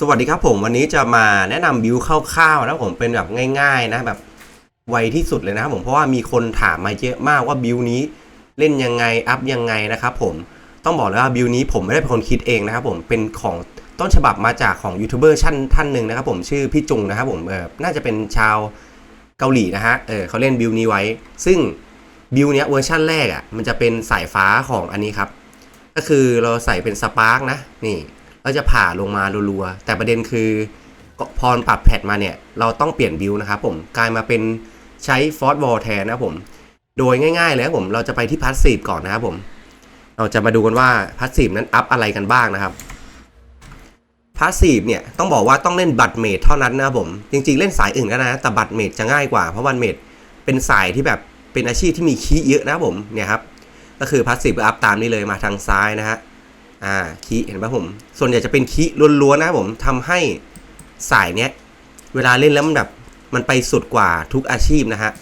สวัสดีครับผมวันนี้จะมาแนะนำบิวคร่าวๆนะผมเป็นแบบง่าย ๆ นะแบบไวที่สุดเลยนะครับผมเพราะว่ามีคนถามมาเยอะมากว่าบิวนี้เล่นยังไงอัพยังไงนะครับผมต้องบอกเลยว่าบิวนี้ผมไม่ได้เป็นคนคิดเองนะครับผมเป็นของต้นฉบับมาจากของยูทูบเบอร์ท่านท่านหนึ่งนะครับผมชื่อพี่จุงนะครับผมเออน่าจะเป็นชาวเกาหลีนะฮะเออเขาเล่นบิวนี้ไว้ ซึ่งบิวเนี้ยเวอร์ชั่นแรกอะมันจะเป็นสายฟ้าของอันนี้ครับก็คือเราใส่เป็นสปาร์กนะนี่ เราจะผ่าลงมารัวๆ แต่ประเด็นคือพอปรับแพทมาเนี่ย เราต้องเปลี่ยนบิวนะครับผม กลายมาเป็นใช้ฟอสวอลแทนนะครับผม โดยง่ายๆเลยครับผม เราจะไปที่พาสซีฟก่อนนะครับผม เราจะมาดูกันว่าพาสซีฟนั้นอัพอะไรกันบ้างนะครับพาสซีฟเนี่ยต้องบอกว่าต้องเล่นบัตรเมดเท่านั้นนะครับผม จริงๆ เล่นสายอื่นก็นะ แต่บัตรเมดจะง่ายกว่า เพราะบัตรเมดเป็นสายที่แบบเป็นอาชีพที่มีคีย์เยอะนะครับผม เนี่ยครับ ก็คือพาสซีฟอัพตามนี้เลยมาทางซ้ายนะฮะ อ่าคีเห็นป่ะผม ส่วนใหญ่จะเป็นคีล้วนๆนะผมทำให้สายเนี้ยเวลาเล่นแล้วมันแบบมันไปสุดกว่าทุกอาชีพนะฮะ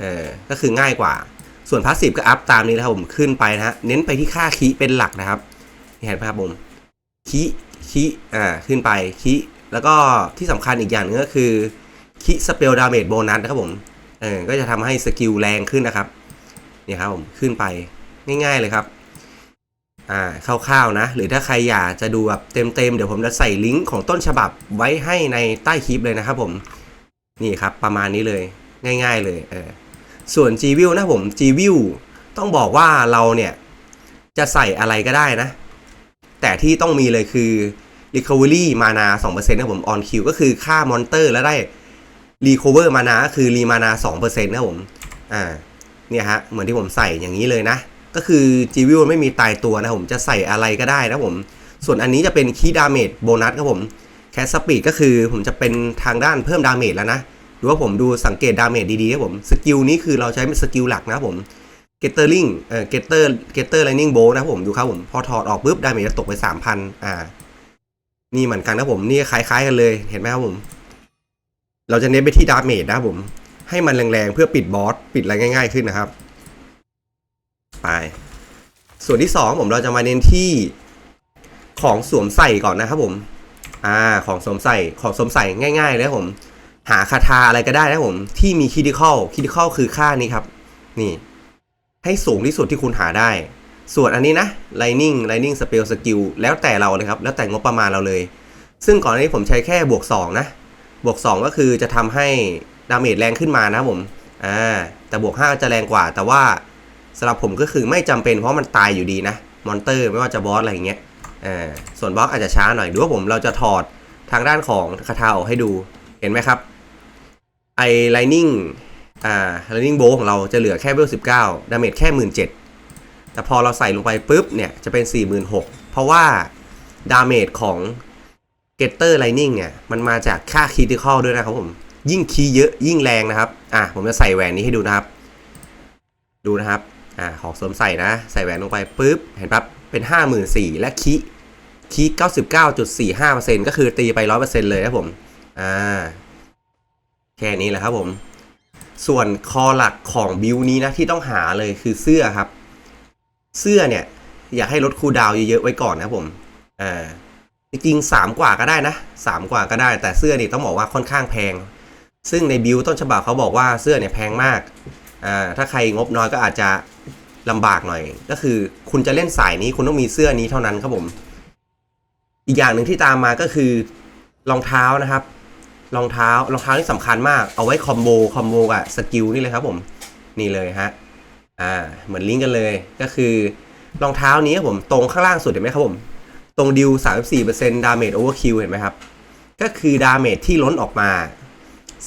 เออก็คือง่ายกว่า ส่วนพาสซีฟก็อัพตามนี้นะครับผมขึ้นไปนะฮะเน้นไปที่ค่าคีเป็นหลักนะครับเห็นป่ะครับผมคีคีอ่าขึ้นไปคีแล้วก็ที่สำคัญอีกอย่างหนึงก็คือคีสเปลดาเมจโบนัสนะครับผมเออก็จะทำให้สกิลแรงขึ้นนะครับเนี่ยครับผมขึ้นไปง่าย ๆเลยครับ อ่าคร่าวๆนะ หรือถ้าใครอยากจะดูแบบเต็มๆ เดี๋ยวผมจะใส่ลิงก์ของต้นฉบับไว้ให้ในใต้คลิปเลยนะครับผม นี่ครับประมาณนี้เลยง่าย ๆเลยเออส่วน G View นะผม G View ต้องบอกว่าเราเนี่ย จะใส่อะไรก็ได้นะ แต่ที่ต้องมีเลยคือ Recovery Mana 2%นะผม On Q ก็คือค่ามอนเตอร์แล้วได้ Recover Mana ก็คือ Re Mana 2%นะผมอ่าเนี่ยฮะเหมือนที่ผมใส่อย่างนี้เลยนะ ก็คือจีวิวไม่มีตายตัวนะผมจะใส่อะไรก็ได้นะผม ส่วนอันนี้จะเป็นคีดาเมจโบนัสครับผมแคสสปีดก็คือผมจะเป็นทางด้านเพิ่มดาเมจแล้วนะหรือว่าผมดูสังเกตดาเมจดีๆครับผมสกิลนี้คือเราใช้เป็นสกิลหลักนะครับผมเกตเตอร์ลิงเอ่อเกตเตอร์เกตเตอร์ไลนิ่งโบนะผมดูครับผมพอถอดออกปุ๊บดาเมจจะตกไปสามพันอ่านี่เหมือนกันนะผมนี่คล้ายๆกันเลยเห็นไหมครับผม เราจะเน้นไปที่ดาเมจนะครับผม ให้มันแรงๆเพื่อปิดบอสปิดอะไรง่าย ๆขึ้นนะครับ ไป ส่วนที่สองผมเราจะมาเน้นที่ของสวมใส่ก่อนนะครับผม อ่า ของสวมใส่ ของสวมใส่ง่ายๆเลยผม หาคาถาอะไรก็ได้นะผม ที่มีคิดิคอลคิดิคอลคือค่านี้ครับ นี่ ให้สูงที่สุดที่คุณหาได้ ส่วนอันนี้นะ Lightning Lightning Spell Skill แล้วแต่เราเลยครับ แล้วแต่งบประมาณเราเลย ซึ่งก่อนหน้านี้ผมใช้แค่บวก 2 นะ บวก 2 ก็คือจะทำให้ดาเมจแรงขึ้นมานะครับผม อ่า แต่บวก 5 จะแรงกว่า แต่ว่า สำหรับผมก็คือไม่จำเป็นเพราะมันตายอยู่ดีนะ มอนเตอร์ไม่ว่าจะบอสอะไรอย่างเงี้ยอ่าส่วนบล็อกอาจจะช้าหน่อยดูว่าผมเราจะถอดทางด้านของคาถาออกให้ดูเห็นไหมครับ ไอไลนิ่งอ่าไลนิ่งโบของเราจะเหลือแค่เวลสิบเก้าดาเมจแค่หมื่นเจ็ดแต่พอเราใส่ลงไปปุ๊บเนี่ยจะเป็นสี่หมื่นหกเพราะว่าดาเมจของเกตเตอร์ไลนิ่งเนี่ยมันมาจากค่าคีติคอลด้วยนะครับผมยิ่งคีเยอะยิ่งแรงนะครับ อะผมจะใส่แหวนนี้ให้ดูนะครับ ดูนะครับ อ่าของสวมใส่นะ ใส่แหวนลงไปปุ๊บ เห็นปั๊บเป็นห้าหมื่นสี่และคีคีเก้าสิบเก้าจุดสี่ห้าเปอร์เซ็นก็คือตีไปร้อยเปอร์เซ็นเลยครับผม อ่า แค่นี้แหละครับผม ส่วนคอหลักของบิวนี้นะ ที่ต้องหาเลยคือเสื้อครับ เสื้อเนี่ย อยากให้ลดคูดาวเยอะๆไว้ก่อนนะครับผม อ่า จริงๆสามกว่าก็ได้นะสามกว่าก็ได้ แต่เสื้อนี่ต้องบอกว่าค่อนข้างแพง ซึ่งในบิวต้นฉบับเขาบอกว่าเสื้อเนี่ยแพงมาก อ่าถ้าใครงบน้อยก็อาจจะลำบากหน่อย ก็คือคุณจะเล่นสายนี้คุณต้องมีเสื้อนี้เท่านั้นครับผม อีกอย่างหนึ่งที่ตามมาก็คือรองเท้านะครับรองเท้ารองเท้านี่สำคัญมาก เอาไว้คอมโบคอมโบกับสกิลนี่เลยครับผม นี่เลยฮะอ่าเหมือนลิงก์กันเลยก็คือรองเท้านี้ครับผมตรงข้างล่างสุดเห็นไหมครับผม ตรงดิว 34%ดาเมจโอเวอร์คิวเห็นไหมครับ ก็คือดาเมจที่ล้นออกมา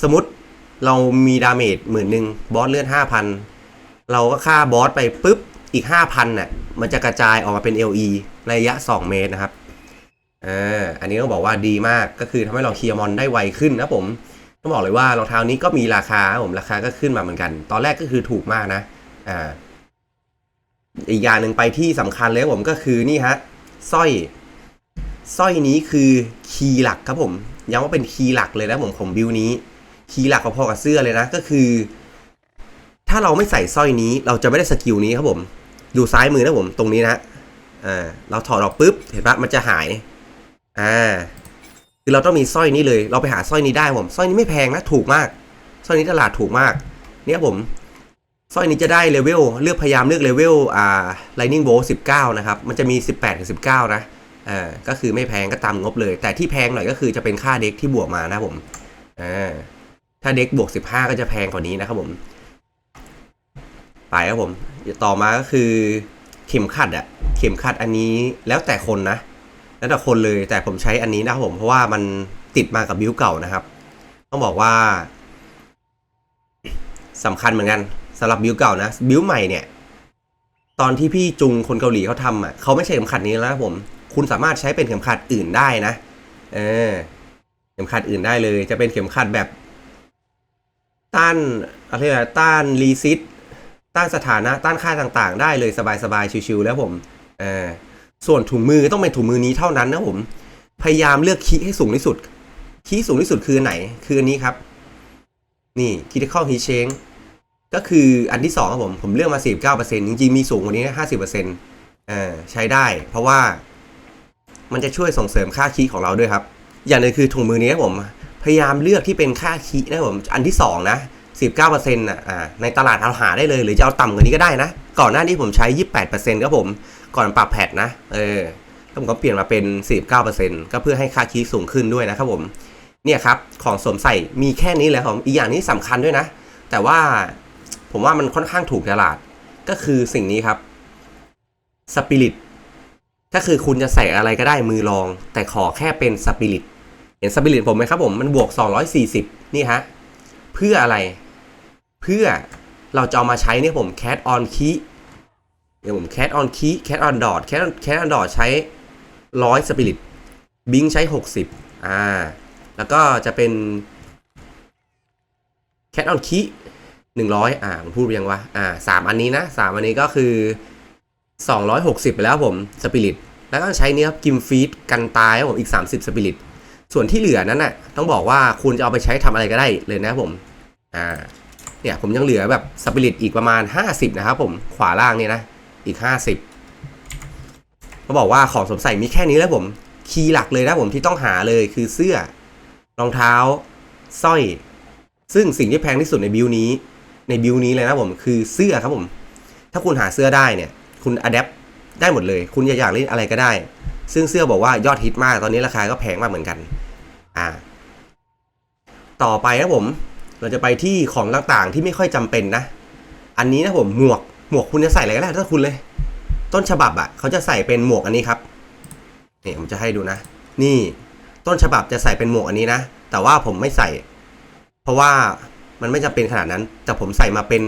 สมมติ เรามีดาเมจหมื่นหนึ่งบอสเลือด5,000เราก็ฆ่าบอสไปปุ๊บอีก5,000น่ะมันจะกระจายออกมาเป็น LE ระยะ 2 เมตรนะครับเอออันนี้ต้องบอกว่าดีมากก็คือทำให้เราเคลียร์มอนได้ไวขึ้นนะผมต้องบอกเลยว่ารองเท้านี้ก็มีราคาผมราคาก็ขึ้นมาเหมือนกัน ตอนแรกก็คือถูกมากนะอ่าอีกอย่างหนึ่งไปที่สำคัญเลยผมก็คือนี่ฮะสร้อยสร้อยนี้คือคีย์หลักครับผมย้ำว่าเป็นคีย์หลักเลยนะผมของบิวนี้ คีย์หลักพอๆกับเสื้อเลยนะ ก็คือ ถ้าเราไม่ใส่สร้อยนี้ เราจะไม่ได้สกิลนี้ครับผม ดูซ้ายมือนะผมตรงนี้นะอ่าเราถอดออกปุ๊บเห็นปะมันจะหายอ่าคือเราต้องมีสร้อยนี้เลย เราไปหาสร้อยนี้ได้ผมสร้อยนี้ไม่แพงนะถูกมากสร้อยนี้ตลาดถูกมาก เนี่ยผมสร้อยนี้จะได้เลเวลเลือกพยายามเลือกเลเวลอ่า Lightning Bolt 19 นะครับ มันจะมี 18ถึง19 นะอ่าก็คือไม่แพงก็ตามงบเลย แต่ที่แพงหน่อยก็คือจะเป็นค่าเด็กที่บวกมานะผมอ่า ถ้าเด็กบวก 15 ก็จะแพงกว่านี้นะครับผม ไปครับผม ต่อมาก็คือเข็มขัดอะเข็มขัดอันนี้แล้วแต่คนนะ แล้วแต่คนเลยแต่ผมใช้อันนี้นะครับผมเพราะว่ามันติดมากับบิวเก่านะครับ ต้องบอกว่าสำคัญเหมือนกันสำหรับบิวเก่านะบิวใหม่เนี่ย ตอนที่พี่จุงคนเกาหลีเขาทำอะเขาไม่ใช่เข็มขัดนี้แล้วนะผม คุณสามารถใช้เป็นเข็มขัดอื่นได้นะ เออ เข็มขัดอื่นได้เลย จะเป็นเข็มขัดแบบ ต้านอะไรนะต้านรีซิตต้านสถานะต้านค่าต่างๆ ได้เลยสบายๆชิวๆแล้วผมอส่วนถุงมือต้องเป็นถุงมือนี้เท่านั้นนะผมพยายามเลือกคีให้สูงที่สุด คีสูงที่สุดคือไหน คืออันนี้ครับ นี่ critical heat change ก็คืออันที่สองครับผม ผมเลือกมา 49%จริงๆ มีสูงกว่านี้นะ50%เปอ่อใช้ได้ เพราะว่ามันจะช่วยส่งเสริมค่าคีของเราด้วยครับ อย่างหนึงคือถุงมือนี้ครับผม พยายามเลือกที่เป็นค่าคีนะผมอันที่สองนะ19%นะอ่าในตลาดเอาหาได้เลย หรือจะเอาต่ำกว่านี้ก็ได้นะ ก่อนหน้านี้ผมใช้ 28%ครับผมก่อนปรับแพทนะ เออแล้วผมก็เปลี่ยนมาเป็น 49%ก็เพื่อให้ค่าคีสูงขึ้นด้วยนะครับผมเนี่ยครับของสวมใส่มีแค่นี้แหละครับผมอีกอย่างนี้สำคัญด้วยนะ แต่ว่าผมว่ามันค่อนข้างถูกตลาดก็คือสิ่งนี้ครับสปิริตก็คือคุณจะใส่อะไรก็ได้มือรอง แต่ขอแค่เป็นสปิริต เห็นสปิริตผมไหมครับผมมันบวก 240 นี่ฮะ เพื่ออะไร เพื่อเราจะเอามาใช้เนี่ยผมแค t ออนคีเดี๋ยวผมแค t ออนคีแค t ออนดอทแค t แค t ออนดอทใช้ร้อยสปิริตบิงใช้ 60 อ่า แล้วก็จะเป็นแค t ออนคีหนึ่งร้อยอ่าผมพูดไปยังวะ อ่าสามอันนี้นะสามอันนี้ก็คือสองร้อยหกสิบไปแล้วผมสปิริต แล้วก็ใช้เนี้ยครับกิมฟีดกันตายครับผมอีก30สปิริต ส่วนที่เหลือนั้นน่ะต้องบอกว่าคุณจะเอาไปใช้ทำอะไรก็ได้เลยนะผมอ่าเนี่ยผมยังเหลือแบบสปิริตอีกประมาณ 50 นะครับผมขวาล่างเนี่ยนะอีก 50เขาบอกว่าของสมใส่มีแค่นี้แล้วผมคีย์หลักเลยนะผมที่ต้องหาเลยคือเสื้อรองเท้าสร้อย ซึ่งสิ่งที่แพงที่สุดในบิวนี้ในบิวนี้เลยนะผมคือเสื้อครับผม ถ้าคุณหาเสื้อได้เนี่ย คุณอัดแอปได้หมดเลย คุณอยากเล่นอะไรก็ได้ ซึ่งเสื้อบอกว่ายอดฮิตมากตอนนี้ราคาก็แพงมากเหมือนกัน อ่า ต่อไปนะผม เราจะไปที่ของต่างๆที่ไม่ค่อยจำเป็นนะ อันนี้นะผมหมวก หมวกคุณจะใส่อะไรก็ได้ถ้าคุณเลย ต้นฉบับอะ่ะเขาจะใส่เป็นหมวกอันนี้ครับนี่ผมจะให้ดูนะ นี่ต้นฉบับจะใส่เป็นหมวกอันนี้นะ แต่ว่าผมไม่ใส่ เพราะว่ามันไม่จำเป็นขนาดนั้น แต่ผมใส่มาเป็น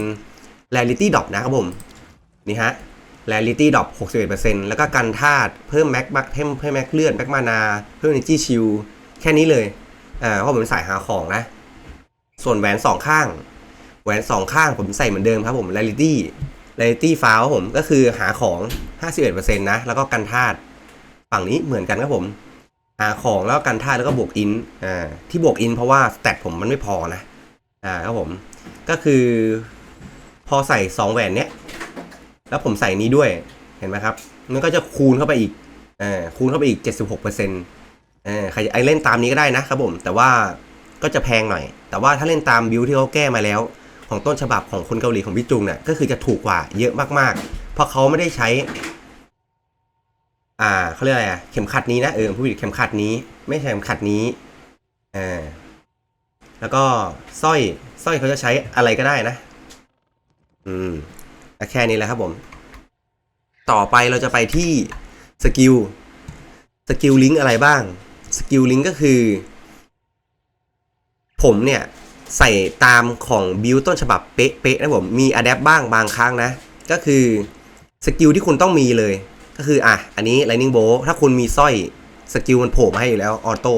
Reality Drop นะครับผม นี่ฮะ Reality Drop 61%แล้วก็กันธาตุเพิ่มแม็กเพิ่มเพิ่มแม็กเลื่อดแม็กมานา เพิ่ม Energy Shield แค่นี้เลยอ่าเพราะผมใส่หาของนะ ส่วนแหวนสองข้าง แหวนสองข้างผมใส่เหมือนเดิมครับผม Reality Reality f i l e ผมก็คือหาของ 51%นะ แล้วก็กันธาตุฝั่งนี้เหมือนกันครับผม หาของแล้วกันธาตุแล้วก็บวกอินอ่าที่บวกอินเพราะว่าสแตทผมมันไม่พอนะอ่าครับผมก็คือพอใส่สองแหวนเนี้ย แล้วผมใส่นี้ด้วย เห็นไหมครับ มันก็จะคูณเข้าไปอีกอ่าคูณเข้าไปอีก 76%เออใครไอเล่นตามนี้ก็ได้นะครับผม แต่ว่าก็จะแพงหน่อย แต่ว่าถ้าเล่นตามบิวที่เขาแก้มาแล้ว ของต้นฉบับของคนเกาหลีของพี่จุงเนี่ยก็คือจะถูกกว่าเยอะมากๆ เพราะเขาไม่ได้ใช้ อ่าเขาเรียกอะไรอะเข็มขัดนี้นะเออผู้ผิดเข็มขัดนี้ ไม่ใช่เข็มขัดนี้อ่าแล้วก็สร้อยสร้อยเขาจะใช้อะไรก็ได้นะ อืมแค่นี้แหละครับผม ต่อไปเราจะไปที่สกิลสกิลลิงก์อะไรบ้าง สกิลลิงก็คือ ผมเนี่ยใส่ตามของบิวต้นฉบับเป๊ะๆนะผมมีอะแดปบ้างบางครั้งนะ ก็คือสกิลที่คุณต้องมีเลย ก็คืออะอันนี้ Lightning Bolt ถ้าคุณมีสร้อยสกิลมันโผล่มาให้อยู่แล้วออโต้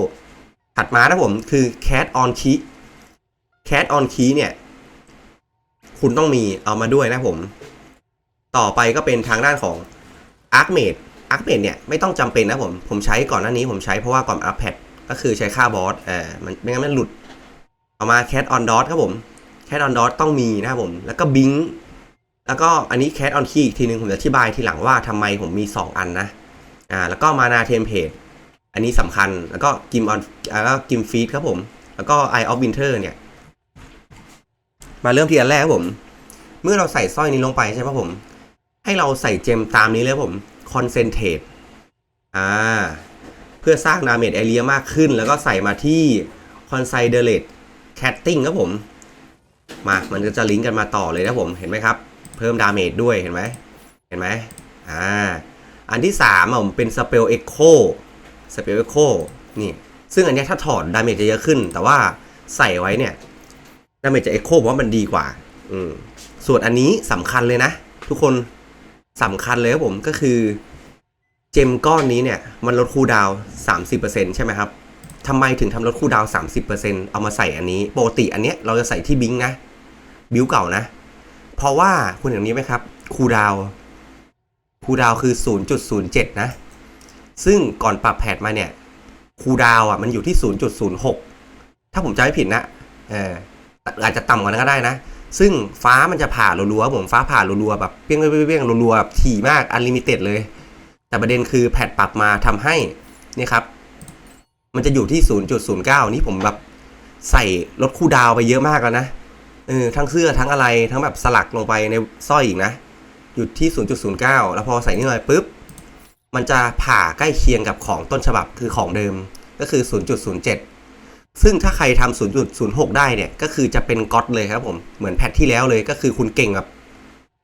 ถัดมานะผมคือ Cat on Key Cat on Key เนี่ย คุณต้องมีเอามาด้วยนะผม ต่อไปก็เป็นทางด้านของ Arc Mage Arc Mage เนี่ยไม่ต้องจำเป็นนะผม ผมใช้ก่อนหน้านี้ผมใช้เพราะว่าก่อนอัพแพดก็คือใช้ค่าบอสเอ่ามันไม่งั้นมันหลุดเอามา Cat on Dot ครับผม Cat on Dot ต้องมีนะครับผม แล้วก็ Bing แล้วก็อันนี้ Cat on Key อีกทีนึงผมจะอธิบายทีหลังว่าทำไมผมมี 2 อันนะอ่าแล้วก็มานาเทมเพลตอันนี้สำคัญแล้วก็กิมออนแล้วก็กิมฟีดครับผม แล้วก็ Eye of Winter เนี่ย มาเริ่มที่อันแรกครับผม เมื่อเราใส่สร้อยนี้ลงไปใช่ไหมครับผม ให้เราใส่เจมตามนี้เลยผม ครับผม Concentrate อ่าเพื่อสร้างดาเมจแอเรียมากขึ้น แล้วก็ใส่มาที่ Considerate Catting ครับผม มามันก็จะลิงก์กันมาต่อเลยนะผมเห็นไหมครับ เพิ่มดาเมจด้วยเห็นไหมเห็นไหมอ่าอันที่สามผมเป็น Spell Echo Spell Echo นี่ ซึ่งอันนี้ถ้าถอดดาเมจจะเยอะขึ้น แต่ว่าใส่ไว้เนี่ยดาเมจจะ Echo เพราะมันดีกว่า อืมส่วนอันนี้สำคัญเลยนะ ทุกคน สำคัญเลยครับผมก็คือ เจมก้อนนี้เนี่ย มันลดคูดาวน์30%ใช่ไหมครับทำไมถึงทำลดคูดาวน์30%เอามาใส่อันนี้ปกติอันเนี้ยเราจะใส่ที่บิงนะ บิวเก่านะ เพราะว่าคุณเห็นนี้ไหมครับคูดาวคูดาวน์คือ 0.07 นะ ซึ่งก่อนปรับแพทมาเนี่ยคูดาวอะมันอยู่ที่ 0.06 ถ้าผมจำไม่ผิดนะเอออาจจะต่ำกว่านั้นก็ได้นะ ซึ่งฟ้ามันจะผ่ารัวๆผมฟ้าผ่ารัวๆแบบเปี้ยงเปี้ยงรัวๆแบบถี่มากอันลิมิเต็ดเลย แต่ประเด็นคือแพทปรับมาทำให้นี่ครับ มันจะอยู่ที่ 0.09 นี่ผมแบบใส่ลดคูลดาวไปเยอะมากแล้วนะเออทั้งเสื้อทั้งอะไรทั้งแบบสลักลงไปในสร้อยอีกนะ อยู่ที่ 0.09 แล้วพอใส่นี่เลยปุ๊บ มันจะผ่าใกล้เคียงกับของต้นฉบับคือของเดิมก็คือ 0.07 ซึ่งถ้าใครทำ0.06 ได้เนี่ย ก็คือจะเป็นก๊อตเลยครับผม เหมือนแพทที่แล้วเลยก็คือคุณเก่งแบบ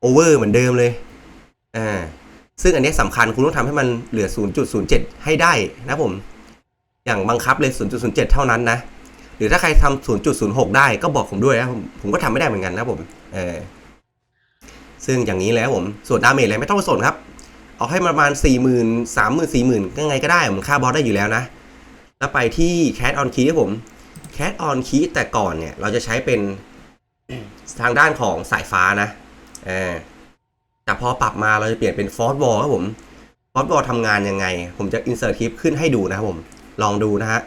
โอเวอร์เหมือนเดิมเลย อ่า ซึ่งอันนี้สำคัญคุณต้องทำให้มันเหลือ 0.07 ให้ได้นะผม อย่างบังคับเลย 0.07 เท่านั้นนะ หรือถ้าใครทำ0.06 ได้ก็บอกผมด้วยนะผมผมก็ทำไม่ได้เหมือนกันนะผม เออ ซึ่งอย่างนี้แล้วผม ส่วนดาเมจอะไรไม่ต้องสนครับ เอาให้ประมาณ 4 0 0 0 0 3 0 0 0 0 4 0 0 0 0ยังไงก็ได้ผมฆ่าบอสได้อยู่แล้วนะ แล้วไปที่ Cat on Key ครับผม Cat on Key แต่ก่อนเนี่ย เราจะใช้เป็นทางด้านของสายฟ้านะแต่พอปรับมาเราจะเปลี่ยนเป็น f o r ์ w a l ครับผม f o r ์ w a l ทำงานยังไง ผมจะ insert คลิปขึ้นให้ดูนะครับผม ลองดูนะฮะ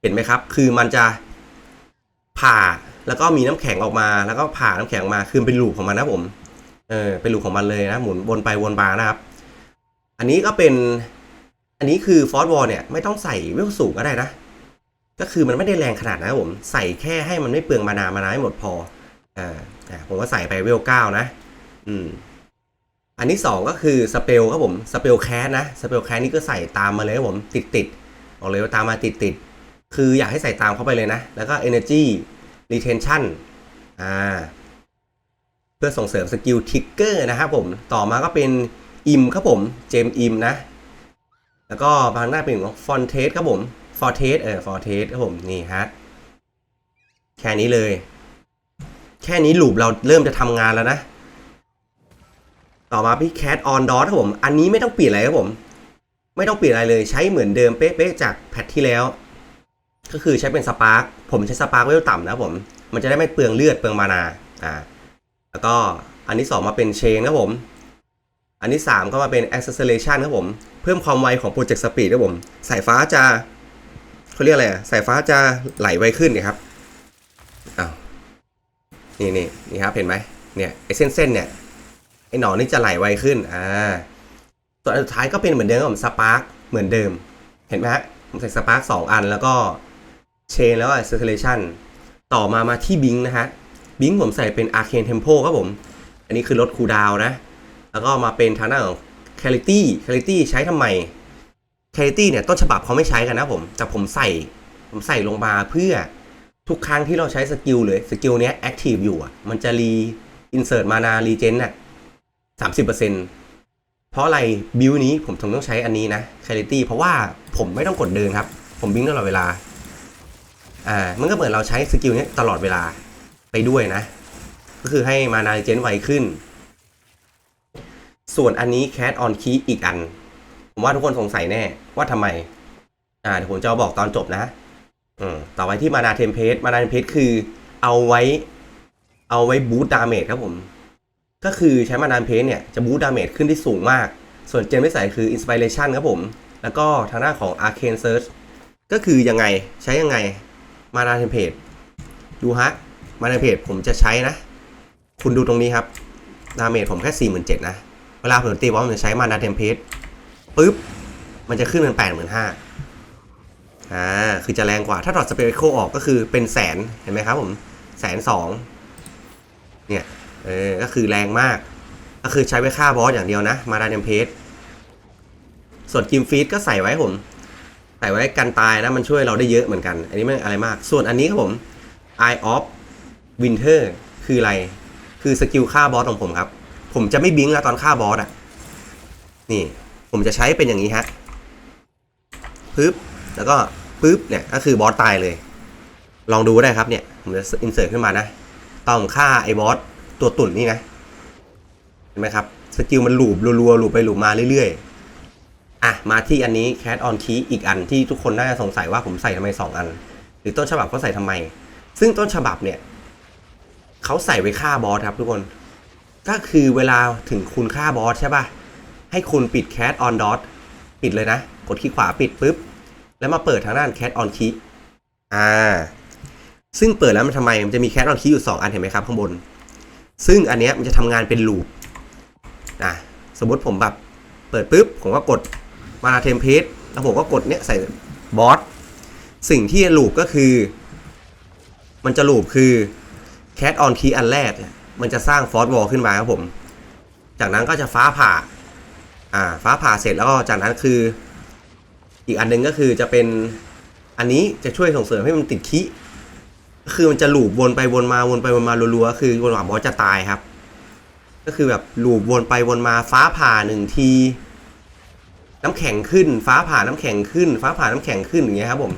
เห็นไหมครับ คือมันจะผ่าแล้วก็มีน้ำแข็งออกมาแล้วก็ผ่าน้ำแข็งออกมาคือเป็นลูปของมันนะผม เออเป็นลูปของมันเลยนะหมุนวนไปวนมานะครับ อันนี้ก็เป็น อันนี้คือฟอสวอลเนี่ยไม่ต้องใส่เวลสูงก็ได้นะ ก็คือมันไม่ได้แรงขนาดนั้นผม ใส่แค่ให้มันไม่เปลืองมานามานาให้หมดพอ อ่าผมก็ใส่ไปเวลเก้านะ อืม อันที่สองก็คือสเปลครับผม สเปลแคสนะ สเปลแคสนี่ก็ใส่ตามมาเลยครับผมติดติดบอกเลยว่าตามมาติดติดคืออยากให้ใส่ตามเข้าไปเลยนะ แล้วก็ energy retention อ่า เพื่อส่งเสริมสกิลทิกเกอร์นะครับผม ต่อมาก็เป็นอิมครับผม เจมอิมนะ แล้วก็บางหน้าเป็นของฟอนเทสครับผมฟอร์เทสเออฟอร์เทสครับผมนี่ฮะแค่นี้เลย แค่นี้ลูปเราเริ่มจะทำงานแล้วนะ ต่อมาพี่แคทออนดอทครับผม อันนี้ไม่ต้องเปลี่ยนอะไรครับผม ไม่ต้องเปลี่ยนอะไรเลย ใช้เหมือนเดิมเป๊ะๆจากแพทที่แล้ว ก็คือใช้เป็นสปาร์กผมใช้สปาร์กเวลต่ำนะผม มันจะได้ไม่เปลืองเลือดเปลืองมานา อ่า แล้วก็อันที่2มาเป็นเชนครับผม อันที่3ก็มาเป็น acceleration ครับผม เพิ่มความไวของ project speed ครับผม สายฟ้าจะเขาเรียกอะไรอะสายฟ้าจะไหลไวขึ้นนี่ครับอ้าวนี่นี่นี่ครับเห็นไหมเนี่ยไอ้เส้นเส้นเนี่ยไอ้หนอนนี่จะไหลไวขึ้นอ่าส่วนอันสุดท้ายก็เป็นเหมือนเดิมครับผมสปาร์กเหมือนเดิม เห็นไหมฮะผมใส่สปาร์กสองอันแล้วก็เชนแล้วก็ acceleration ต่อมามาที่บิงนะฮะบิงผมใส่เป็น Arcane Tempo ครับผม อันนี้คือลดคูดาวนะ แล้วก็มาเป็นทางด้านของ Clarity Clarity ใช้ทำไม Clarity เนี่ยต้นฉบับเขาไม่ใช้กันนะผม แต่ผมใส่ผมใส่ลงมาเพื่อทุกครั้งที่เราใช้สกิลเลยสกิลเนี้ย Active อยู่อะ มันจะรี Insert มานา Regen น่ะ30%เปอร์เซ็นเพราะอะไรบิวนี้ผมถึงต้องใช้อันนี้นะ Clarity เพราะว่าผมไม่ต้องกดเดินครับ ผมบิงตลอดเวลา อ่า มันก็เหมือนเราใช้สกิลเนี้ยตลอดเวลาไปด้วยนะ ก็คือให้มานาเจนไวขึ้น ส่วนอันนี้แค t ออนคีอีกอัน ผมว่าทุกคนสงสัยแน่ว่าทำไม อ่าเดี๋ยวผมจะบอกตอนจบนะ อืมต่อไปที่มานาเทมเพสมานาเทมเพสคือเอาไว้ เอาไว้บูตดาเมจครับผม ก็คือใช้มานาเทมเพสเนี่ยจะบูตดาเมจขึ้นที่สูงมาก ส่วนเจนไม่ใส่คืออินสปิเรชันครับผม แล้วก็ทางหน้าของ Arcane Search ก็คือยังไงใช้ยังไงมานาเทมเพสดูฮะ มาในเทมเพจผมจะใช้นะ คุณดูตรงนี้ครับดาเมจผมแค่ 47,000นะ เวลาผมตีบอลผมจะใช้มานาเทมเพจปุ๊บ มันจะขึ้นเป็นแปดหมื่นห้าอ่า คือจะแรงกว่า ถ้าถอดสเปรโคออกก็คือเป็นแสน เห็นไหมครับผม แสนสอง เนี่ย เออ ก็คือแรงมาก ก็คือใช้ไว้ฆ่าบอสอย่างเดียวนะ มาดาเนมเพสส่วนกิมฟีดก็ใส่ไว้ผม ใส่ไว้กันตายนะ มันช่วยเราได้เยอะเหมือนกัน อันนี้ไม่อะไรมาก ส่วนอันนี้ครับผม Eye of Winter คืออะไร คือสกิลฆ่าบอสของผมครับ ผมจะไม่บิงแล้วตอนฆ่าบอสอะ นี่ ผมจะใช้เป็นอย่างนี้ฮะปึ๊บ แล้วก็ปึ๊บเนี่ยก็คือบอสตายเลย ลองดูได้ครับเนี่ย ผมจะอินเสิร์ตขึ้นมานะ ต้องฆ่าไอ้บอสตัวตุ่นนี่นะ เห็นไหมครับ สกิลมันหลูบรัวๆหลูบไปหลูบมาเรื่อยๆ อะ มาที่อันนี้ Cat on Key อีกอันที่ทุกคนน่าจะสงสัยว่าผมใส่ทำไม 2 อัน หรือต้นฉบับเขาใส่ทำไม ซึ่งต้นฉบับเนี่ยเขาใส่ไว้ฆ่าบอสครับทุกคน ก็คือเวลาถึงคุณฆ่าบอสใช่ป่ะ ให้คุณปิด Cat on Dot ปิดเลยนะ กดคลิกขวาปิดปุ๊บ แล้วมาเปิดทางด้าน Cat on Key อ่า ซึ่งเปิดแล้วมันทำไม มันจะมี Cat on Key อยู่ 2 อันเห็นไหมครับข้างบน ซึ่งอันเนี้ยมันจะทำงานเป็นลูปอะสมมติผมแบบเปิดปุ๊บ ผมก็กดมาเทมเพลตแล้วผมก็กดเนี้ยใส่บอสสิ่งที่ลูปก็คือ มันจะลูปคือ Cat on Key อันแรกเนี่ย มันจะสร้างฟอสวอลขึ้นมาครับผม จากนั้นก็จะฟ้าผ่า อ่า ฟ้าผ่าเสร็จแล้วก็จากนั้นคือ อีกอันหนึงก็คือจะเป็น อันนี้จะช่วยส่งเสริมให้มันติดคิคือมันจะลูบวนไปวนมาวนไปวนมารัวๆ คือวนหวังบอสจะตายครับ ก็คือแบบลูบวนไปวนมาฟ้าผ่าหนึ่งที น้ำแข็งขึ้น ฟ้าผ่าน้ำแข็งขึ้น ฟ้าผ่าน้ำแข็งขึ้นอย่างเงี้ยครับผม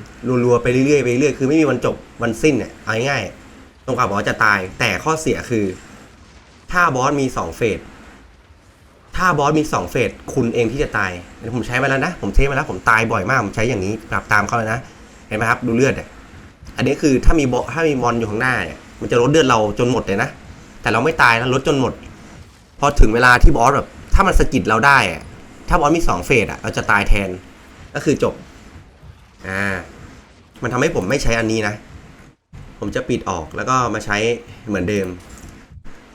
รัวๆไปเรื่อยๆไปเรื่อยๆคือไม่มีวันจบวันสิ้นเนี่ยเอาง่ายๆตรงกับบอสจะตาย แต่ข้อเสียคือ ถ้าบอสมีสองเฟสถ้าบอสมีสองเฟสคุณเองที่จะตายเดี๋ยวผมใช้มาแล้วนะ ผมเทสมาแล้วผมตายบ่อยมาก ผมใช้อย่างนี้ปรับตามเขาเลยนะ เห็นไหมครับ ดูเลือดอันนี้คือถ้ามีบอถ้ามีมอนอยู่ข้างหน้าเนี่ยมันจะลดเลือดเราจนหมดเลยนะ แต่เราไม่ตายนะลดจนหมด พอถึงเวลาที่บอสแบบถ้ามันสกิดเราได้อะถ้าบอสมีสองเฟสอะเราจะตายแทน ก็คือจบ อ่า มันทำให้ผมไม่ใช้อันนี้นะ ผมจะปิดออกแล้วก็มาใช้เหมือนเดิม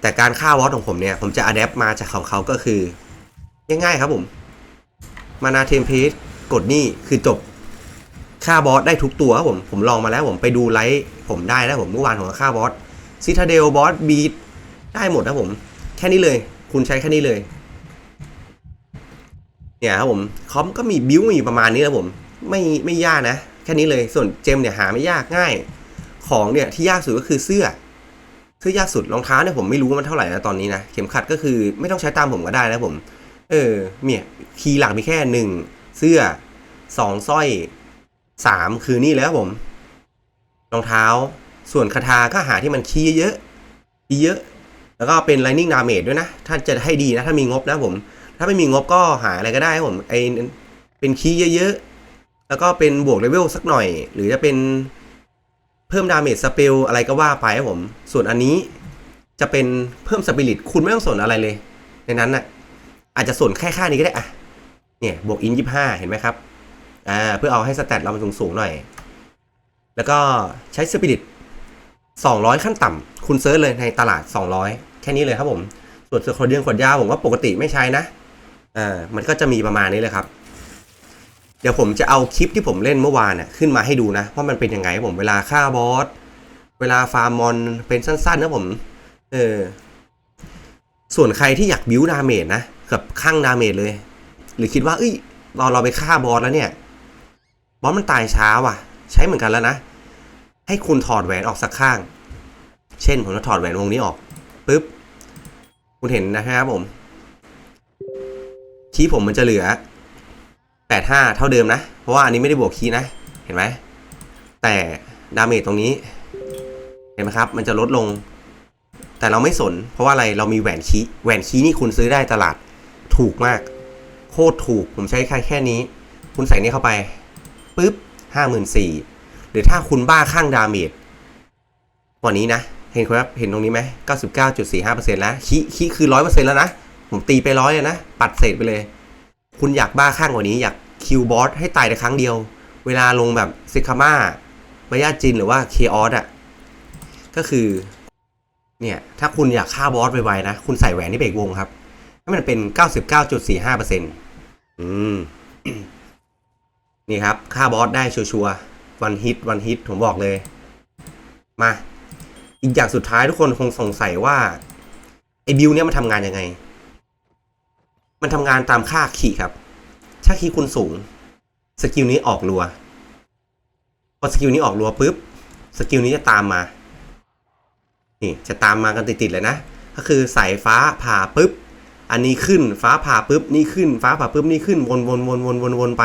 แต่การฆ่าวอสของผมเนี่ย ผมจะอัดแอปมาจากของเขาก็คือ ง่ายๆครับผม มานาเทมเพสกดนี่คือจบฆ่าบอสได้ทุกตัวครับผม ผมลองมาแล้วผมไปดูไลฟ์ผมได้แล้วผมเมื่อวานผมก็ฆ่าบอสซิทาเดลบอสบีทได้หมดนะผม แค่นี้เลย คุณใช้แค่นี้เลย เนี่ยครับผมคอมก็มีบิวมีประมาณนี้นะผม ไม่ไม่ยากนะ แค่นี้เลยส่วนเจมเนี่ยหาไม่ยากง่าย ของเนี่ยที่ยากสุดก็คือเสื้อ เสื้อยากสุดรองเท้าเนี่ยผมไม่รู้ว่ามันเท่าไหร่นะตอนนี้นะ เข็มขัดก็คือไม่ต้องใช้ตามผมก็ได้นะผม เออเนี่ยคีย์หลักมีแค่หนึ่งเสื้อสองสร้อยสามคือนี่แล้วผม รองเท้าส่วนคาถาก็หาที่มันคีย์เยอะคีย์เยอะ แล้วก็เป็น lightning damage ด้วยนะ ถ้าจะให้ดีนะถ้ามีงบนะผม ถ้าไม่มีงบก็หาอะไรก็ได้ผมไอเป็นคีย์เยอะๆแล้วก็เป็นบวกเลเวลสักหน่อย หรือจะเป็น เพิ่มดาเมจสเปลอะไรก็ว่าไปครับผม ส่วนอันนี้จะเป็นเพิ่มสปิริตคุณไม่ต้องสนอะไรเลย ในนั้นน่ะอาจจะสนแค่ค่านี้ก็ได้อะเนี่ยบวกอินยี่ห้าเห็นไหมครับอ่าเพื่อเอาให้สแตทเรามันสูงๆหน่อย แล้วก็ใช้สปิริตสองร้อยขั้นต่ำคุณเซิร์ชเลยในตลาดสองร้อยแค่นี้เลยครับผม ส่วนเสือขวดเดียงขวดยาวผมว่าปกติไม่ใช้นะอ่ามันก็จะมีประมาณนี้เลยครับ เดี๋ยวผมจะเอาคลิปที่ผมเล่นเมื่อวานน่ะขึ้นมาให้ดูนะว่ามันเป็นยังไงผมเวลาฆ่าบอสเวลาฟาร์มมอนเป็นสั้นๆนะผมเออส่วนใครที่อยากบิวดาเมจนะกับข้างดาเมจเลย หรือคิดว่าเอ้ยเราเราไปฆ่าบอสแล้วเนี่ยบอสมันตายช้าว่ะ ใช้เหมือนกันแล้วนะ ให้คุณถอดแหวนออกสักข้าง เช่นผมจะถอดแหวนวงนี้ออกปุ๊บคุณเห็นนะครับผมคีย์ผมมันจะเหลือ 85 เท่าเดิมนะ เพราะว่าอันนี้ไม่ได้บวกคีย์นะ เห็นไหม แต่ดาเมจตรงนี้ เห็นไหมครับ มันจะลดลง แต่เราไม่สน เพราะว่าอะไร เรามีแหวนคีย์แหวนคีย์นี่คุณซื้อได้ตลาด ถูกมาก โคตรถูก ผมใช้แค่แค่นี้ คุณใส่นี่เข้าไปปุ๊บ 54,000หรือถ้าคุณบ้าข้างดาเมจกว่านี้นะ เห็นครับ เห็นตรงนี้ไหม 99.45%แล้วคีย์คีย์คือ 100%แล้วนะ ผมตีไปร้อยเลยนะ ปัดเศษไปเลย คุณอยากบ้าข้างกว่านี้อยากคิวบอสให้ตายในครั้งเดียว เวลาลงแบบซิคาม่าบายาจินหรือว่าเคออสอะ ก็คือ เนี่ย ถ้าคุณอยากฆ่าบอสไวๆนะ คุณใส่แหวนที่เบรกวงครับ ให้มันเป็น 99.45%อืม นี่ครับค่าบอสได้ชัวร์ๆวันฮิตวันฮิตผมบอกเลย มา อีกอย่างสุดท้ายทุกคนคงสงสัยว่า ไอ้บิวเนี่ยมันทำงานยังไง มันทำงานตามค่าคีย์ครับ ถ้าคีย์คุณสูง สกิลนี้ออกรัว พอสกิลนี้ออกรัวปุ๊บ สกิลนี้จะตามมา นี่จะตามมากันติดๆเลยนะ ก็คือสายฟ้าผ่าปุ๊บ อันนี้ขึ้น ฟ้าผ่าปุ๊บ นี่ขึ้น ฟ้าผ่าปุ๊บ นี่ขึ้น วนวนวนวนวนวนไป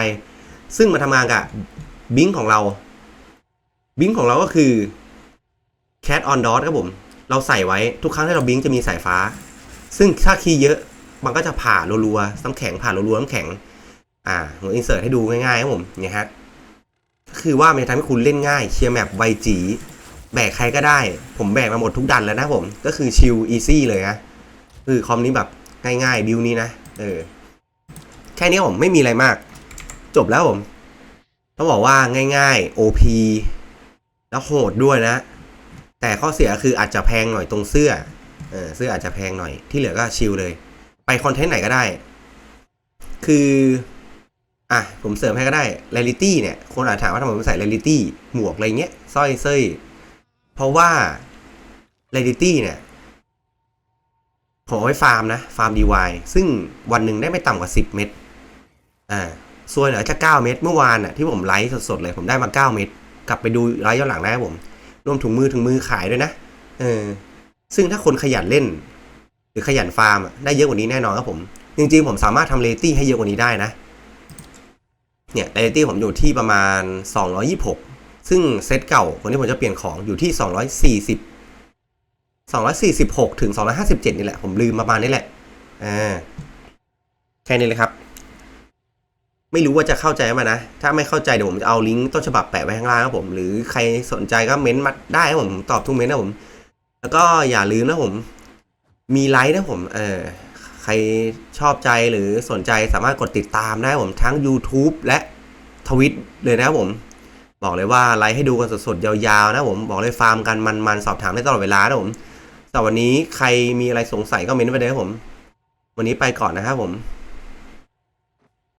ซึ่งมาทำงานกับบิงของเรา บิงของเราก็คือ cat on dot ครับผม เราใส่ไว้ทุกครั้งที่เราบิงจะมีสายฟ้า ซึ่งถ้าคีย์เยอะ มันก็จะผ่ารัวๆน้ำแข็งผ่ารัวๆน้ำแข็ง อ่าผมอินเสิร์ตให้ดูง่ายๆครับผมเนี่ยฮะก็คือว่ามันจะทำให้คุณเล่นง่ายเคลียร์แมปไวจีแบกใครก็ได้ ผมแบกมาหมดทุกดันแล้วนะผม ก็คือชิลอีซี่เลยนะคือคอมนี้แบบง่ายๆบิวนี้นะเออแค่นี้ผมไม่มีอะไรมาก จบแล้วผมต้องบอกว่าง่ายๆ OP แล้วโหดด้วยนะ แต่ข้อเสียคืออาจจะแพงหน่อยตรงเสื้อเออเสื้ออาจจะแพงหน่อยที่เหลือก็ชิลเลย ไปคอนเทนต์ไหนก็ได้ คืออะผมเสริมให้ก็ได้ r รลิตี้เนี่ย คนอาจถามว่าทำไมผมใส่ r รลิตี้หมวกอะไรเงี้ยสร้อยเส้ยเพราะว่า r รลิตี้เนี่ยผมเอาไว้ฟาร์มนะ ฟาร์ม DY ซึ่งวันหนึ่งได้ไม่ต่ำกว่า 10 เม็ดอ่าส่วนเหลือแค่9เม็ดเมื่อวานอะที่ผมไลฟ์สดๆเลย ผมได้มา 9 เม็ดกลับไปดูไลฟ์ย้อนหลังได้ผมรวมถุงมือถุงมือขายด้วยนะเออซึ่งถ้าคนขยันเล่น รือขยันฟาร์มได้เยอะกว่านี้แน่นอนครับผม จริงๆ ผมสามารถทำเรตติ้ให้เยอะกว่านี้ได้นะ เนี่ยเรตติ้ผมอยู่ที่ประมาณ 226 ซึ่งเซตเก่าคนที่ผมจะเปลี่ยนของอยู่ที่ 240 246 ถึง 257 นี่แหละ ผมลืมประมาณนี้แหละอ่าแค่นี้เลยครับ ไม่รู้ว่าจะเข้าใจไหมนะ ถ้าไม่เข้าใจเดี๋ยวผมจะเอาลิงก์ต้นฉบับแปะไว้ข้างล่างครับผม หรือใครสนใจก็เม้นต์มาได้ครับผมผมตอบทุกเม้นต์นะผม แล้วก็อย่าลืมนะผม มีไลค์นะผม เออ ใครชอบใจหรือสนใจสามารถกดติดตามได้ผมทั้ง YouTube และทวิตเลยนะผม บอกเลยว่าไลค์ให้ดูกันสดๆ ยาวๆ นะผม บอกเลยฟาร์มกันมันๆ สอบถามได้ตลอดเวลานะผมสำหรับวันนี้ใครมีอะไรสงสัยก็เม้นต์ไปเลยครับผม วันนี้ไปก่อนนะครับผม